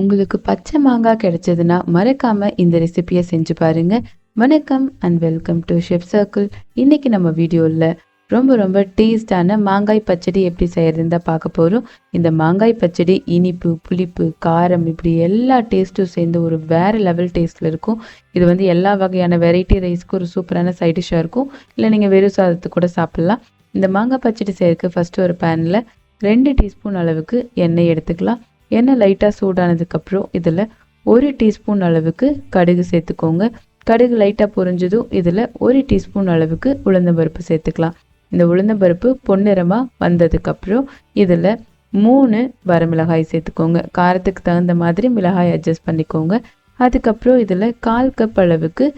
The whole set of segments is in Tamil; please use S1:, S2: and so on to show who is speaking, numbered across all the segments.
S1: உங்களுக்கு பச்சை மாங்காய் கிடைச்சதுன்னா மறக்காம இந்த ரெசிபியை செஞ்சு பாருங்க. வணக்கம் and welcome to chef circle இன்னைக்கு நம்ம வீடியோவில் ரொம்ப ரொம்ப டேஸ்டான மாங்காய் பச்சடி எப்படி செய்யறதுன்னு தான் பார்க்க போகிறோம் இந்த மாங்காய் பச்சடி இனிப்பு புளிப்பு காரம் இப்படி எல்லா டேஸ்ட்டும் சேர்ந்து ஒரு வேற லெவல் டேஸ்ட்டில் இருக்கும். இது வந்து எல்லா வகையான வெரைட்டி ரைஸ்க்கு ஒரு சூப்பரான சைட் டிஷ்ஷாக இருக்கும். இல்லை நீங்கள் வெறும் சாதத்துக்கு கூட சாப்பிட்லாம். இந்த மாங்காய் பச்சடி செய்யறதுக்கு ஃபஸ்ட்டு ஒரு பேனில் ரெண்டு டீஸ்பூன் அளவுக்கு எண்ணெய் எடுத்துக்கலாம். எண்ணெய் லைட்டாக சூடானதுக்கப்புறம் இதில் ஒரு டீஸ்பூன் அளவுக்கு கடுகு சேர்த்துக்கோங்க. கடுகு லைட்டாக பொரிஞ்சதும் இதில் ஒரு டீஸ்பூன் அளவுக்கு உளுந்தம்பருப்பு சேர்த்துக்கலாம். இந்த உளுந்தம்பருப்பு பொன்னிறமாக வந்ததுக்கப்புறம் இதில் மூணு வரமிளகாய் சேர்த்துக்கோங்க. காரத்துக்கு தகுந்த மாதிரி மிளகாய் அட்ஜஸ்ட் பண்ணிக்கோங்க. அதுக்கப்புறம் இதில் கால் கப் அளவுக்கு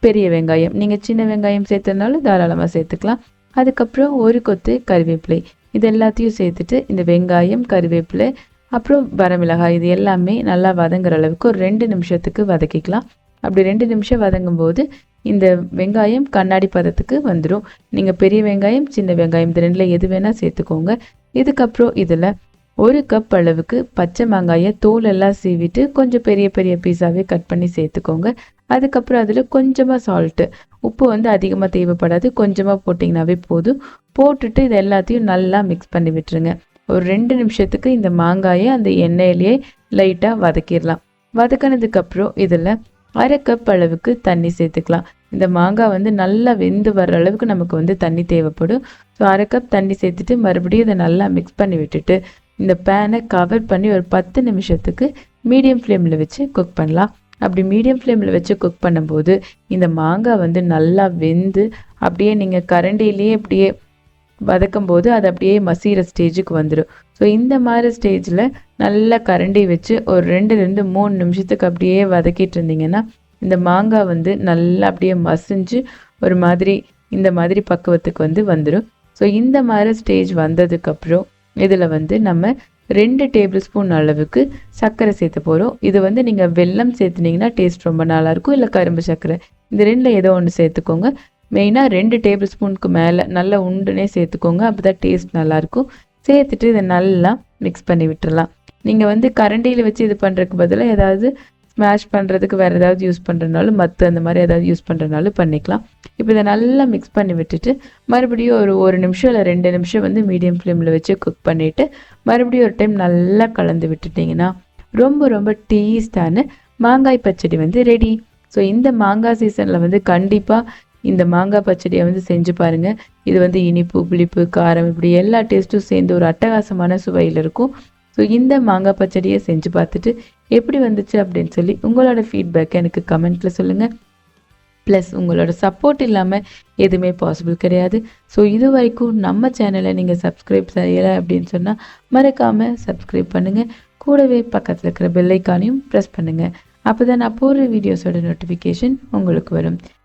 S1: பெரிய வெங்காயம். நீங்கள் சின்ன வெங்காயம் சேர்த்ததுனாலும் தாராளமாக சேர்த்துக்கலாம். அதுக்கப்புறம் ஒரு கொத்து கருவேப்பிலை. இது எல்லாத்தையும் சேர்த்துட்டு இந்த வெங்காயம் கருவேப்பிலை அப்புறம் வரமிளகாய் இது எல்லாமே நல்லா வதங்குற அளவுக்கு ஒரு ரெண்டு நிமிஷத்துக்கு வதக்கிக்கலாம். அப்படி ரெண்டு நிமிஷம் வதங்கும் போது இந்த வெங்காயம் கண்ணாடி பதத்துக்கு வந்துடும் நீங்கள் பெரிய வெங்காயம் சின்ன வெங்காயம் இந்த ரெண்டில் எது வேணால் சேர்த்துக்கோங்க. இதுக்கப்புறம் இதில் ஒரு கப் அளவுக்கு பச்சை மாங்காயை தோல் எல்லாம் சீவிட்டு கொஞ்சம் பெரிய பெரிய பீஸாவே கட் பண்ணி சேர்த்துக்கோங்க. அதுக்கப்புறம் அதில் கொஞ்சமாக சால்ட்டு உப்பு வந்து அதிகமாக தேவைப்படாது. கொஞ்சமாக போட்டிங்கனாவே போதும். போட்டுட்டு இது எல்லாத்தையும் நல்லா மிக்ஸ் பண்ணி விட்டுருங்க. ஒரு ரெண்டு நிமிஷத்துக்கு இந்த மாங்காயை அந்த எண்ணெயிலேயே லைட்டாக வதக்கிடலாம். வதக்கினதுக்கப்புறம் இதில் அரை கப் அளவுக்கு தண்ணி சேர்த்துக்கலாம். இந்த மாங்காய் வந்து நல்லா வெந்து வர்ற அளவுக்கு நமக்கு வந்து தண்ணி தேவைப்படும். ஸோ அரை கப் தண்ணி சேர்த்துட்டு மறுபடியும் இதை நல்லா மிக்ஸ் பண்ணி விட்டுட்டு இந்த பேனை கவர் பண்ணி ஒரு பத்து நிமிஷத்துக்கு மீடியம் ஃப்ளேமில் வச்சு குக் பண்ணலாம். அப்படி மீடியம் ஃப்ளேமில் வச்சு குக் பண்ணும்போது இந்த மாங்காய் வந்து நல்லா வெந்து அப்படியே நீங்கள் கரண்டிலேயே அப்படியே வதக்கும் போது அது அப்படியே மசிகிற ஸ்டேஜுக்கு வந்துடும் ஸோ இந்த மாதிரி ஸ்டேஜில் நல்லா கரண்டி வச்சு ஒரு ரெண்டுலேருந்து மூணு நிமிஷத்துக்கு அப்படியே வதக்கிட்டு இருந்தீங்கன்னா இந்த மாங்காய் வந்து நல்லா அப்படியே மசிஞ்சு ஒரு மாதிரி இந்த மாதிரி பக்குவத்துக்கு வந்து வந்துடும் ஸோ இந்த மாதிரி ஸ்டேஜ் வந்ததுக்கப்புறம் இதில் வந்து நம்ம ரெண்டு டேபிள் ஸ்பூன் அளவுக்கு சர்க்கரை சேர்த்து போகிறோம் இது வந்து நீங்கள் வெல்லம் சேர்த்துனீங்கன்னா டேஸ்ட் ரொம்ப நல்லாயிருக்கும் இல்லை கரும்பு சர்க்கரை இந்த ரெண்டில் ஏதோ ஒன்று சேர்த்துக்கோங்க. மெயினாக ரெண்டு டேபிள் ஸ்பூனுக்கு மேலே நல்லா உண்டுனே சேர்த்துக்கோங்க. அப்போ தான் டேஸ்ட் நல்லாயிருக்கும் சேர்த்துட்டு இதை நல்லா மிக்ஸ் பண்ணி விட்டுடலாம் நீங்கள் வந்து கரண்டியில் வச்சு இது பண்ணுறதுக்கு பதிலாக ஏதாவது ஸ்மாஷ் பண்ணுறதுக்கு வேறு ஏதாவது யூஸ் பண்ணுறனாலும் மற்ற அந்த மாதிரி ஏதாவது யூஸ் பண்ணுறனாலும் பண்ணிக்கலாம். இப்போ இதை நல்லா மிக்ஸ் பண்ணி விட்டுட்டு மறுபடியும் ஒரு ஒரு நிமிஷம் இல்லை ரெண்டு நிமிஷம் வந்து மீடியம் ஃப்ளேமில் வச்சு குக் பண்ணிவிட்டு மறுபடியும் ஒரு டைம் நல்லா கலந்து விட்டுட்டிங்கன்னா ரொம்ப ரொம்ப டேஸ்டான மாங்காய் பச்சடி வந்து ரெடி ஸோ இந்த மாங்காய் சீசனில் வந்து கண்டிப்பாக இந்த மாங்காய் பச்சடியை வந்து செஞ்சு பாருங்க. இது வந்து இனிப்பு புளிப்பு காரம் இப்படி எல்லா டேஸ்ட்டும் சேர்ந்து ஒரு அட்டகாசமான சுவையில் இருக்கும். ஸோ இந்த மாங்காய் பச்சடியை செஞ்சு பார்த்துட்டு எப்படி வந்துச்சு அப்படின்னு சொல்லி உங்களோட ஃபீட்பேக்கை எனக்கு கமெண்ட்டில் சொல்லுங்கள் ப்ளஸ் உங்களோட சப்போர்ட் இல்லாமல் எதுவுமே பாசிபிள் கிடையாது. ஸோ இது வரைக்கும் நம்ம சேனலை நீங்கள் சப்ஸ்கிரைப் செய்யலை அப்படின்னு சொன்னால் மறக்காமல் சப்ஸ்கிரைப் பண்ணுங்கள் கூடவே பக்கத்தில் இருக்கிற பெல்லைக்கானையும் ப்ரெஸ் பண்ணுங்கள் அப்போ தான் நான் போடுற வீடியோஸோட நோட்டிஃபிகேஷன் உங்களுக்கு வரும்.